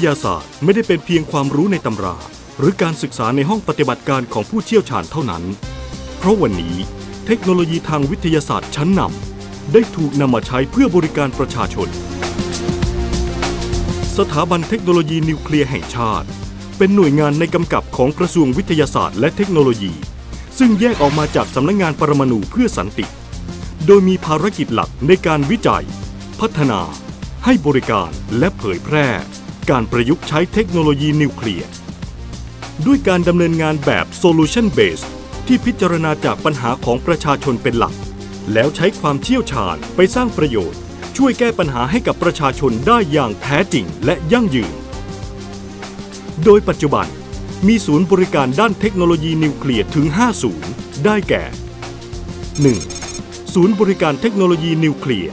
วิทยาศาสตร์ไม่ได้เป็นเพียงความรู้ในตำรา หรือการศึกษาในห้องปฏิบัติการของผู้เชี่ยวชาญเท่านั้น เพราะวันนี้เทคโนโลยีทางวิทยาศาสตร์ชั้นนำได้ถูกนำมาใช้เพื่อบริการประชาชน สถาบันเทคโนโลยีนิวเคลียร์แห่งชาติ เป็นหน่วยงานในกำกับของกระทรวงวิทยาศาสตร์และเทคโนโลยี ซึ่งแยกออกมาจากสำนักงานปรมาณูเพื่อสันติ โดยมีภารกิจหลักในการวิจัย พัฒนา ให้บริการและเผยแพร่ การประยุกต์ใช้เทคโนโลยีนิวเคลียร์ ด้วยการดำเนินงานแบบ solution based ที่พิจารณาจากปัญหาของประชาชนเป็นหลัก แล้วใช้ความเชี่ยวชาญไปสร้างประโยชน์ ช่วยแก้ปัญหาให้กับประชาชนได้อย่างแท้จริงและยั่งยืน โดยปัจจุบันมีศูนย์บริการด้านเทคโนโลยีนิวเคลียร์ถึง 5 ศูนย์ ได้แก่ 1. ศูนย์บริการเทคโนโลยีนิวเคลียร์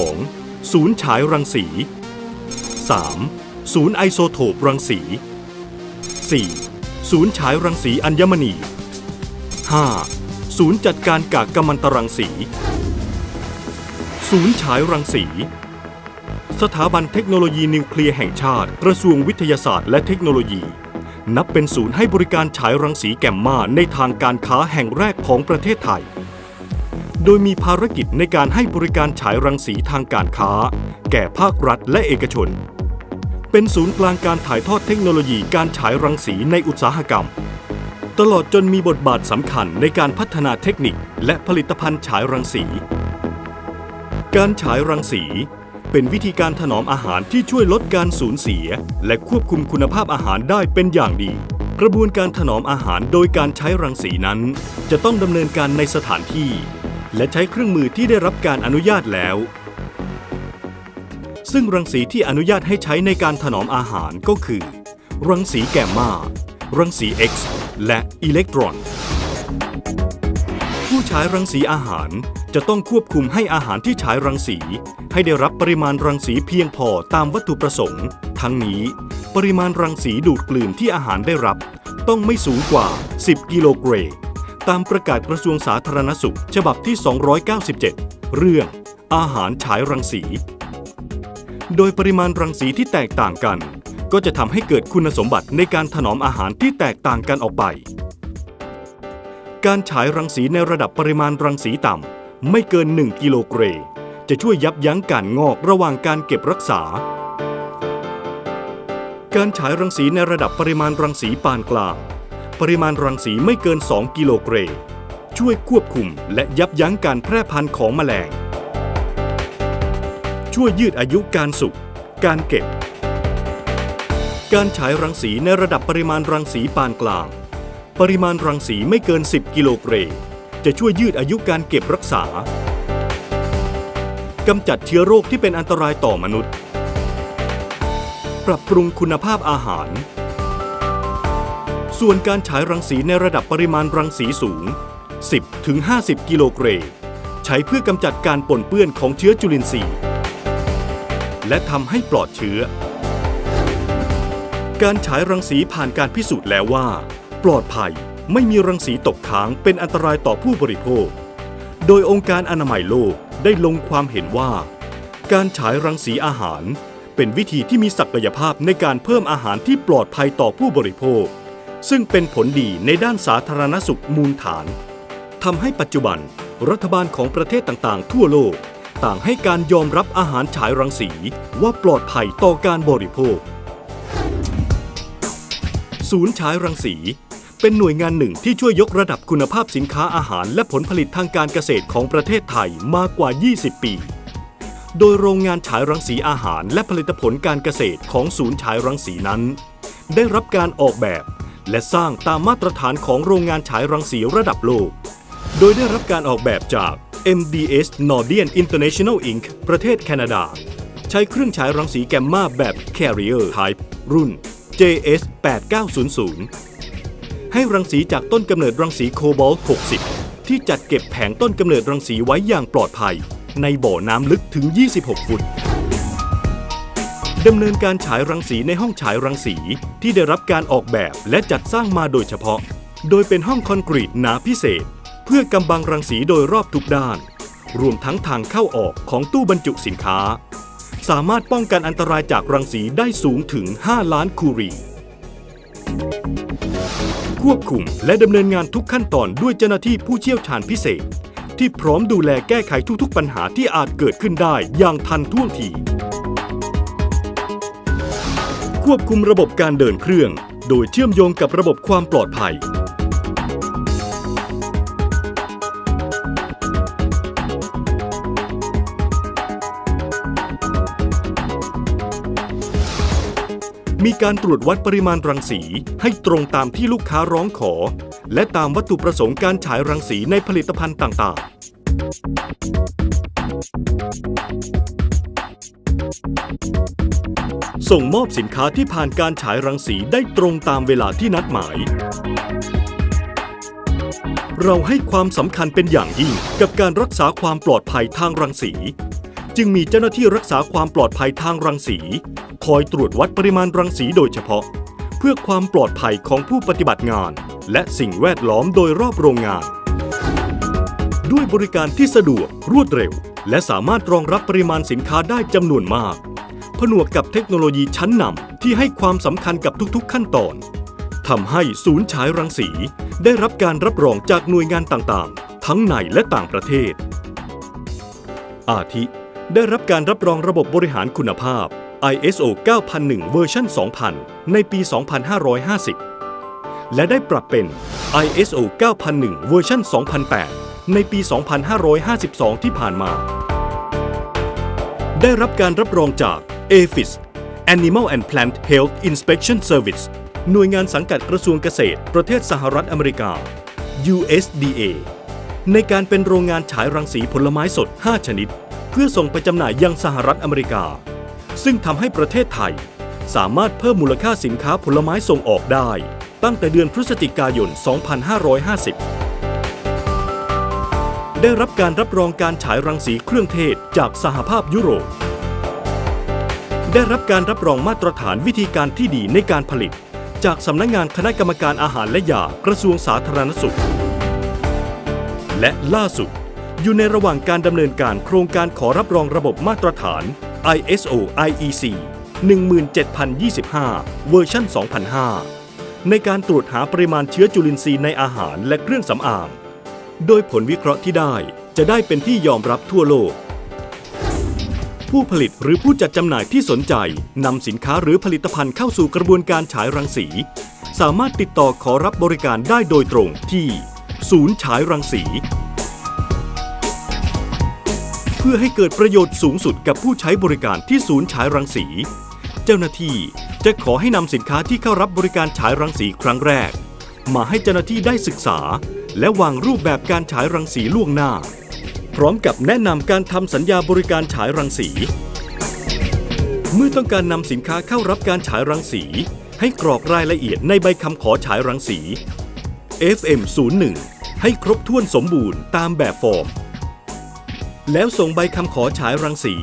2. ศูนย์ฉายรังสี 3. ศูนย์ไอโซโทปรังสี 4. ศูนย์ฉายรังสีอัญมณี 5. ศูนย์จัดการกากกัมมันตรังสี ศูนย์ฉายรังสี สถาบันเทคโนโลยีนิวเคลียร์แห่งชาติ กระทรวงวิทยาศาสตร์และเทคโนโลยี นับเป็นศูนย์ให้บริการฉายรังสีแกมมาในทางการค้าแห่งแรกของประเทศไทย โดยมีภารกิจในการให้บริการฉายรังสีทางการค้า แก่ภาครัฐและเอกชน เป็นศูนย์กลางการถ่ายทอดเทคโนโลยีการฉายรังสีในอุตสาหกรรม ตลอดจนมีบทบาทสำคัญในการพัฒนาเทคนิคและผลิตภัณฑ์ฉายรังสี การฉายรังสี เป็นวิธีการถนอมอาหารที่ช่วยลดการสูญเสีย และควบคุมคุณภาพอาหารได้เป็นอย่างดี กระบวนการถนอมอาหารโดยการใช้รังสีนั้น จะต้องดำเนินการในสถานที่ และใช้เครื่องมือที่ได้รับการอนุญาตแล้ว ซึ่งรังสีที่อนุญาตให้ใช้ในการถนอมอาหารก็คือ รังสีแกมมา รังสี X และอิเล็กตรอน ผู้ฉายรังสีอาหารจะต้องควบคุมให้อาหารที่ฉายรังสี ให้ได้รับปริมาณรังสีเพียงพอตามวัตถุประสงค์ ทั้งนี้ ปริมาณรังสีดูดกลืนที่อาหารได้รับ ต้องไม่สูงกว่า 10 กิโลเกรตามประกาศกระทรวงสาธารณสุข ฉบับที่ 297 เรื่องอาหารฉายรังสี โดยปริมาณรังสีที่แตกต่างกัน ก็จะทำให้เกิดคุณสมบัติในการถนอมอาหารที่แตกต่างกันออกไป การฉายรังสีในระดับปริมาณรังสีต่ำไม่เกิน 1 กิโลเกรมจะช่วยยับยั้งการงอกระหว่างการเก็บรักษา การฉายรังสีในระดับปริมาณรังสีปานกลาง ปริมาณรังสีไม่เกิน 2 กิโลเกรมช่วยควบคุมและยับยั้งการแพร่พันธุ์ของแมลง ช่วยยืดอายุการสุก การเก็บ การฉายรังสีในระดับปริมาณรังสีปานกลาง ปริมาณรังสีไม่เกิน 10 กิโลเกรมจะช่วยยืดอายุการเก็บรักษากำจัดเชื้อโรคที่เป็นอันตรายต่อมนุษย์ ปรับปรุงคุณภาพอาหาร ส่วนการฉายรังสีในระดับปริมาณรังสีสูง 10-50 กิโลเกรมใช้เพื่อกำจัดการปนเปื้อนของเชื้อจุลินทรีย์ และทำให้ปลอดเชื้อ การฉายรังสีผ่านการพิสูจน์แล้วว่า ปลอดภัยไม่มีรังสีตกค้างเป็นอันตรายต่อผู้บริโภค โดยองค์การอนามัยโลกได้ลงความเห็นว่า การฉายรังสีอาหาร เป็นวิธีที่มีศักยภาพในการเพิ่มอาหารที่ปลอดภัยต่อผู้บริโภค ซึ่งเป็นผลดีในด้านสาธารณสุขมูลฐานทำให้ปัจจุบัน รัฐบาลของประเทศต่างๆ ทั่วโลก ต่างให้การยอมรับอาหารฉายรังสีว่าปลอดภัยต่อการบริโภค ศูนย์ฉายรังสี เป็นหน่วยงานหนึ่งที่ช่วยยกระดับคุณภาพสินค้าอาหารและผลผลิตทางการเกษตรของประเทศไทยมากกว่า 20 ปี โดยโรงงานฉายรังสีอาหารและผลิตผลการเกษตรของศูนย์ฉายรังสีนั้น ได้รับการออกแบบและสร้างตามมาตรฐานของโรงงานฉายรังสีระดับโลก โดยได้รับการออกแบบจาก MDS Nordian International Inc. ประเทศแคนาดา ใช้เครื่องฉายรังสีแกมมาแบบ Carrier Type รุ่น JS 8900ให้รังสีจากต้นกำเนิดรังสีโคบอลต์60 ที่จัดเก็บแผงต้นกำเนิดรังสีไว้อย่างปลอดภัย ในบ่อน้ำลึกถึง 26 ฟุตดำเนินการฉายรังสีในห้องฉายรังสีที่ได้รับการออกแบบและจัดสร้างมาโดยเฉพาะ โดยเป็นห้องคอนกรีตหนาพิเศษ พื่อกำบังรังสีโดยรอบทุกด้าน รวมทั้งทางเข้าออกของตู้บรรจุสินค้า สามารถป้องกันอันตรายจากรังสีได้สูงถึง 5 ล้านคูรี ควบคุมและดำเนินงานทุกขั้นตอนด้วยเจ้าหน้าที่ผู้เชี่ยวชาญพิเศษ ที่พร้อมดูแลแก้ไขทุกๆปัญหาที่อาจเกิดขึ้นได้อย่างทันท่วงทีควบคุมระบบการเดินเครื่อง โดยเชื่อมโยงกับระบบความปลอดภัย การตรวจวัดปริมาณรังสีให้ตรงตามที่ลูกค้าร้องขอ และตามวัตถุประสงค์การฉายรังสีในผลิตภัณฑ์ต่างๆ ส่งมอบสินค้าที่ผ่านการฉายรังสีได้ตรงตามเวลาที่นัดหมาย เราให้ความสำคัญเป็นอย่างยิ่งกับการรักษาความปลอดภัยทางรังสี จึงมีเจ้าหน้าที่รักษาความปลอดภัยทางรังสี คอยตรวจวัดปริมาณรังสีโดยเฉพาะ เพื่อความปลอดภัยของผู้ปฏิบัติงาน และสิ่งแวดล้อมโดยรอบโรงงาน ด้วยบริการที่สะดวกรวดเร็ว และสามารถรองรับปริมาณสินค้าได้จำนวนมาก ผนวกกับเทคโนโลยีชั้นนำที่ให้ความสำคัญกับทุกๆ ขั้นตอนทำให้ศูนย์ฉายรังสี ได้รับการรับรองจากหน่วยงานต่างๆ ทั้งในและต่างประเทศ อาทิ ได้รับการรับรองระบบบริหารคุณภาพ ISO 9001 เวอร์ชัน2000 ในปี 2550 และได้ปรับเป็น ISO 9001 เวอร์ชัน2008 ในปี 2552 ที่ผ่านมา ได้รับการรับรองจาก APHIS Animal and Plant Health Inspection Service หน่วยงานสังกัดกระทรวงเกษตร ประเทศสหรัฐอเมริกา USDA ในการเป็นโรงงานฉายรังสีผลไม้สด 5 ชนิด เพื่อส่งไปจำหน่ายยังสหรัฐอเมริกา ซึ่งทำให้ประเทศไทย สามารถเพิ่มมูลค่าสินค้าผลไม้ส่งออกได้ ตั้งแต่เดือนพฤศจิกายน 2550 ได้รับการรับรองการฉายรังสีเครื่องเทศจากสหภาพยุโรป ได้รับการรับรองมาตรฐานวิธีการที่ดีในการผลิต จากสำนักงงานคณะกรรมการอาหารและยากระทรวงสาธารณสุข และล่าสุด อยู่ในระหว่างการดำเนินการโครงการขอรับรองระบบมาตรฐาน ISO IEC 17025 เวอร์ชัน2005 ในการตรวจหาปริมาณเชื้อจุลินทรีย์ในอาหารและเครื่องสำอาง โดยผลวิเคราะห์ที่ได้จะได้เป็นที่ยอมรับทั่วโลก ผู้ผลิตหรือผู้จัดจำหน่ายที่สนใจนำสินค้าหรือผลิตภัณฑ์เข้าสู่กระบวนการฉายรังสี สามารถติดต่อขอรับบริการได้โดยตรงที่ ศูนย์ฉายรังสี พื่อให้เกิดประโยชน์สูงสุดกับผู้ใช้บริการที่ศูนย์ฉายรังสี เจ้าหน้าที่จะขอให้นำสินค้าที่เข้ารับบริการฉายรังสีครั้งแรก มาให้เจ้าหน้าที่ได้ศึกษา และวางรูปแบบการฉายรังสีล่วงหน้า พร้อมกับแนะนำการทำสัญญาบริการฉายรังสี เมื่อต้องการนำสินค้าเข้ารับการฉายรังสี ให้กรอกรายละเอียดในใบคำขอฉายรังสี FM 01 ให้ครบถ้วนสมบูรณ์ตามแบบฟอร์ม แล้วส่งใบคำขอฉายรังสี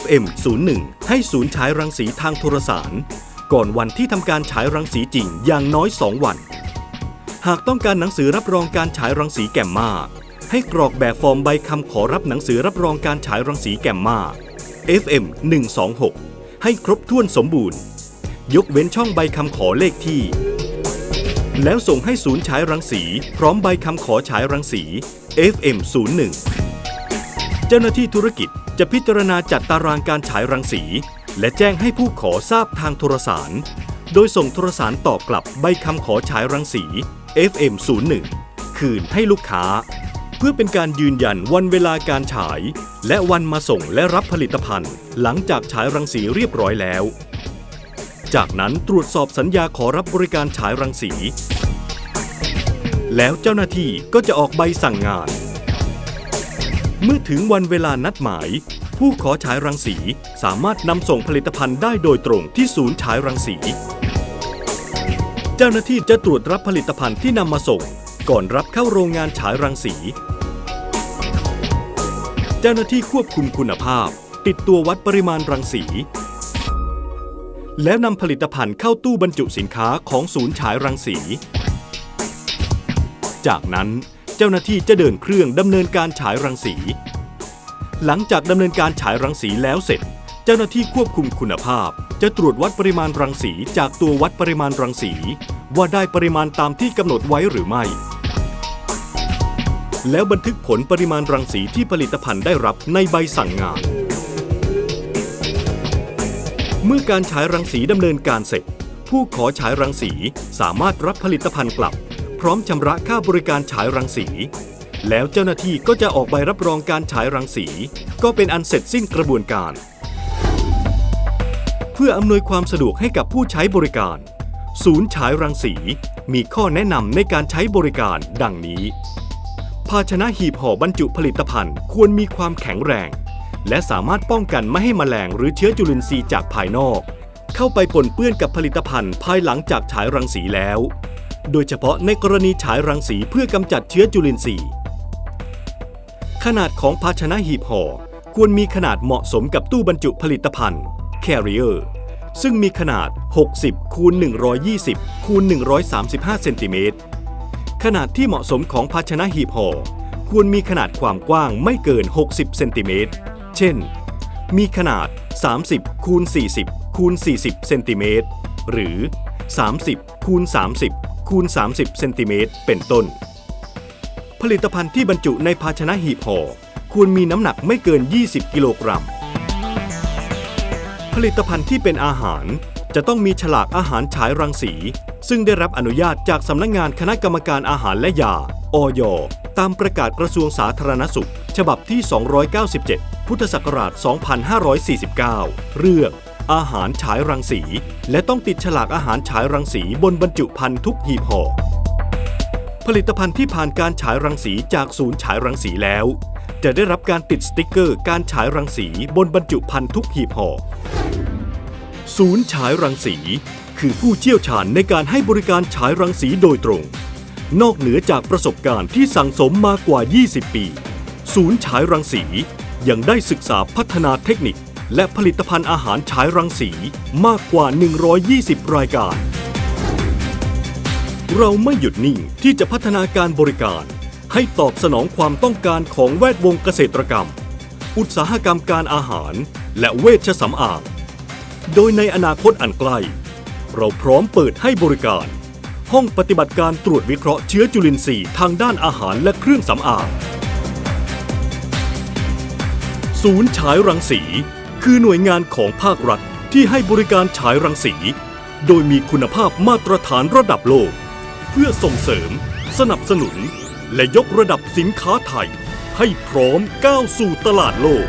FM 01ให้ศูนย์ฉายรังสีทางโทรสาร ก่อนวันที่ทำการฉายรังสีจริงอย่างน้อย 2 วัน หากต้องการหนังสือรับรองการฉายรังสีแกมมาให้กรอกแบบฟอร์มใบคำขอรับหนังสือรับรองการฉายรังสีแกมมา FM 126 ให้ครบถ้วนสมบูรณ์ ยกเว้นช่องใบคำขอเลขที่ แล้วส่งให้ศูนย์ฉายรังสี พร้อมใบคำขอฉายรังสี FM 01 เจ้าหน้าที่ธุรกิจจะพิจารณาจัดตารางการฉายรังสี และแจ้งให้ผู้ขอทราบทางโทรสาร โดยส่งโทรสารตอบกลับใบคำขอฉายรังสี FM 01คืนให้ลูกค้า เพื่อเป็นการยืนยันวันเวลาการฉาย และวันมาส่งและรับผลิตภัณฑ์ หลังจากฉายรังสีเรียบร้อยแล้ว จากนั้นตรวจสอบสัญญาขอรับบริการฉายรังสี แล้วเจ้าหน้าที่ก็จะออกใบสั่งงาน เมื่อถึงวันเวลานัดหมาย ผู้ขอฉายรังสีสามารถนำส่งผลิตภัณฑ์ได้โดยตรงที่ศูนย์ฉายรังสี เจ้าหน้าที่จะตรวจรับผลิตภัณฑ์ที่นำมาส่ง ก่อนรับเข้าโรงงานฉายรังสี เจ้าหน้าที่ควบคุมคุณภาพ ติดตัววัดปริมาณรังสี แล้วนำผลิตภัณฑ์เข้าตู้บรรจุสินค้าของศูนย์ฉายรังสี จากนั้น เจ้าหน้าที่จะเดินเครื่องดำเนินการฉายรังสี หลังจากดำเนินการฉายรังสีแล้วเสร็จ เจ้าหน้าที่ควบคุมคุณภาพ จะตรวจวัดปริมาณรังสีจากตัววัดปริมาณรังสี ว่าได้ปริมาณตามที่กำหนดไว้หรือไม่ แล้วบันทึกผลปริมาณรังสีที่ผลิตภัณฑ์ได้รับในใบสั่งงาน เมื่อการฉายรังสีดำเนินการเสร็จ ผู้ขอฉายรังสีสามารถรับผลิตภัณฑ์กลับ ร้อมชำระค่าบริการฉายรังสี แล้วเจ้าหน้าที่ก็จะออกใบรับรองการฉายรังสี ก็เป็นอันเสร็จสิ้นกระบวนการ เพื่ออำนวยความสะดวกให้กับผู้ใช้บริการ ศูนย์ฉายรังสีมีข้อแนะนำในการใช้บริการดังนี้ ภาชนะหีบห่อบรรจุผลิตภัณฑ์ควรมีความแข็งแรง และสามารถป้องกันไม่ให้มแมลงหรือเชื้อจุลินทรีย์จากภายนอก เข้าไปปนเปื้อนกับผลิตภัณฑ์ภายหลังจากฉายรังสีแล้ว โดยเฉพาะในกรณีฉายรังสีเพื่อกำจัดเชื้อจุลินทรีย์ ขนาดของภาชนะหีบห่อควรมีขนาดเหมาะสมกับตู้บรรจุผลิตภัณฑ์ Carrier ซึ่งมีขนาด 60คูณ120คูณ135เซนติเมตรขนาดที่เหมาะสมของภาชนะหีบห่อควรมีขนาดความกว้างไม่เกิน 60เซนติเมตร เช่น มีขนาด 30คูณ40คูณ40เซนติเมตรหรือ 30คูณ30 คูณ 30 เซนติเมตรเป็นต้น ผลิตภัณฑ์ที่บรรจุในภาชนะหีบห่อควรมีน้ำหนักไม่เกิน 20 กิโลกรัม ผลิตภัณฑ์ที่เป็นอาหารจะต้องมีฉลากอาหารฉายรังสี ซึ่งได้รับอนุญาตจากสำนักงงานคณะกรรมการอาหารและยา อยตามประกาศกระทรวงสาธารณสุข ฉบับที่ 297 พุทธศักราช 2549 เรื่อง อาหารฉายรังสี และต้องติดฉลากอาหารฉายรังสีบนบรรจุภัณฑ์ทุกหีบห่อผลิตภัณฑ์ที่ผ่านการฉายรังสีจากศูนย์ฉายรังสีแล้ว จะได้รับการติดสติกเกอร์การฉายรังสีบนบรรจุภัณฑ์ทุกหีบห่อศูนย์ฉายรังสี คือผู้เชี่ยวชาญในการให้บริการฉายรังสีโดยตรง นอกเหนือจากประสบการณ์ที่สั่งสมมากกว่า 20 ปี ศูนย์ฉายรังสียังได้ศึกษาพัฒนาเทคนิค และผลิตภัณฑ์อาหารฉายรังสีมากกว่า 120 รายการ เราไม่หยุดนิ่งที่จะพัฒนาการบริการ ให้ตอบสนองความต้องการของแวดวงเกษตรกรรม อุตสาหกรรมการอาหาร และเวชสำอาง โดยในอนาคตอันใกล้ เราพร้อมเปิดให้บริการ ห้องปฏิบัติการตรวจวิเคราะห์เชื้อจุลินทรีย์ทางด้านอาหารและเครื่องสำอางศูนย์ฉายรังสี คือหน่วยงานของภาครัฐที่ให้บริการฉายรังสี โดยมีคุณภาพมาตรฐานระดับโลก เพื่อส่งเสริม สนับสนุน และยกระดับสินค้าไทย ให้พร้อมก้าวสู่ตลาดโลก